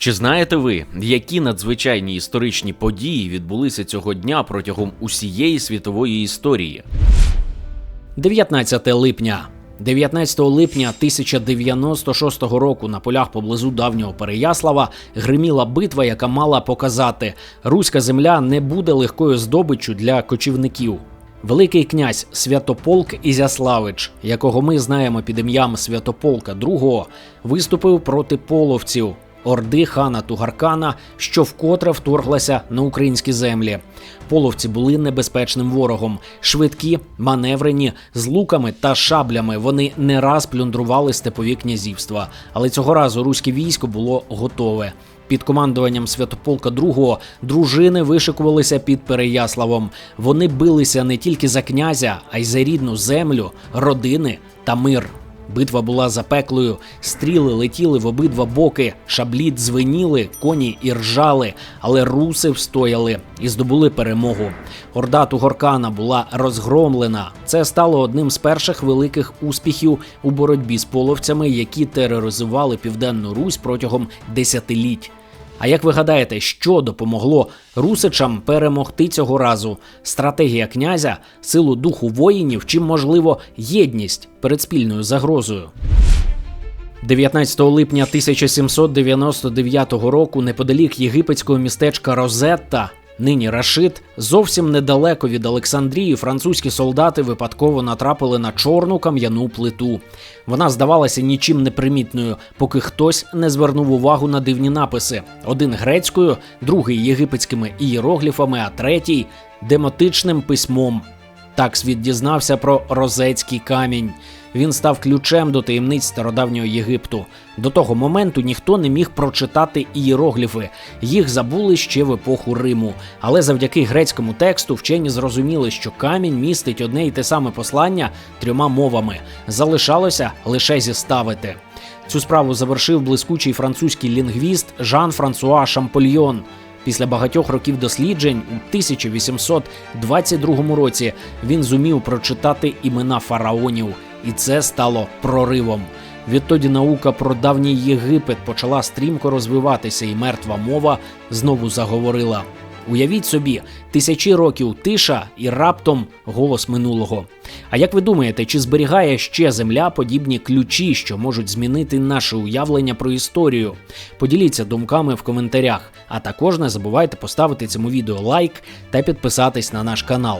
Чи знаєте ви, які надзвичайні історичні події відбулися цього дня протягом усієї світової історії? 19 липня. 19 липня 1096 року на полях поблизу давнього Переяслава гриміла битва, яка мала показати, руська земля не буде легкою здобиччю для кочівників. Великий князь Святополк Ізяславич, якого ми знаємо під ім'ям Святополка II, виступив проти половців, орди хана Тугаркана, що вкотре вторглася на українські землі. Половці були небезпечним ворогом, швидкі, маневрені, з луками та шаблями. Вони не раз плюндрували степові князівства, але цього разу руське військо було готове. Під командуванням Святополка II дружини вишикувалися під Переяславом. Вони билися не тільки за князя, а й за рідну землю, родини та мир. Битва була запеклою, стріли летіли в обидва боки, шаблі дзвеніли, коні і ржали, але руси встояли і здобули перемогу. Орда Тугоркана була розгромлена. Це стало одним з перших великих успіхів у боротьбі з половцями, які тероризували південну Русь протягом десятиліть. А як ви гадаєте, що допомогло русичам перемогти цього разу? Стратегія князя, силу духу воїнів чи, можливо, єдність перед спільною загрозою? 19 липня 1799 року, неподалік єгипетського містечка Розетта, нині Рашид, зовсім недалеко від Олександрії, французькі солдати випадково натрапили на чорну кам'яну плиту. Вона здавалася нічим не примітною, поки хтось не звернув увагу на дивні написи: один грецькою, другий єгипетськими ієрогліфами, а третій демотичним письмом. Так світ дізнався про розецький камінь. Він став ключем до таємниць стародавнього Єгипту. До того моменту ніхто не міг прочитати ієрогліфи. Їх забули ще в епоху Риму. Але завдяки грецькому тексту вчені зрозуміли, що камінь містить одне й те саме послання трьома мовами. Залишалося лише зіставити. Цю справу завершив блискучий французький лінгвіст Жан Франсуа Шампольйон. Після багатьох років досліджень у 1822 році він зумів прочитати імена фараонів, і це стало проривом. Відтоді наука про давній Єгипет почала стрімко розвиватися, і мертва мова знову заговорила. Уявіть собі, тисячі років тиша і раптом голос минулого. А як ви думаєте, чи зберігає ще земля подібні ключі, що можуть змінити наше уявлення про історію? Поділіться думками в коментарях, а також не забувайте поставити цьому відео лайк та підписатись на наш канал.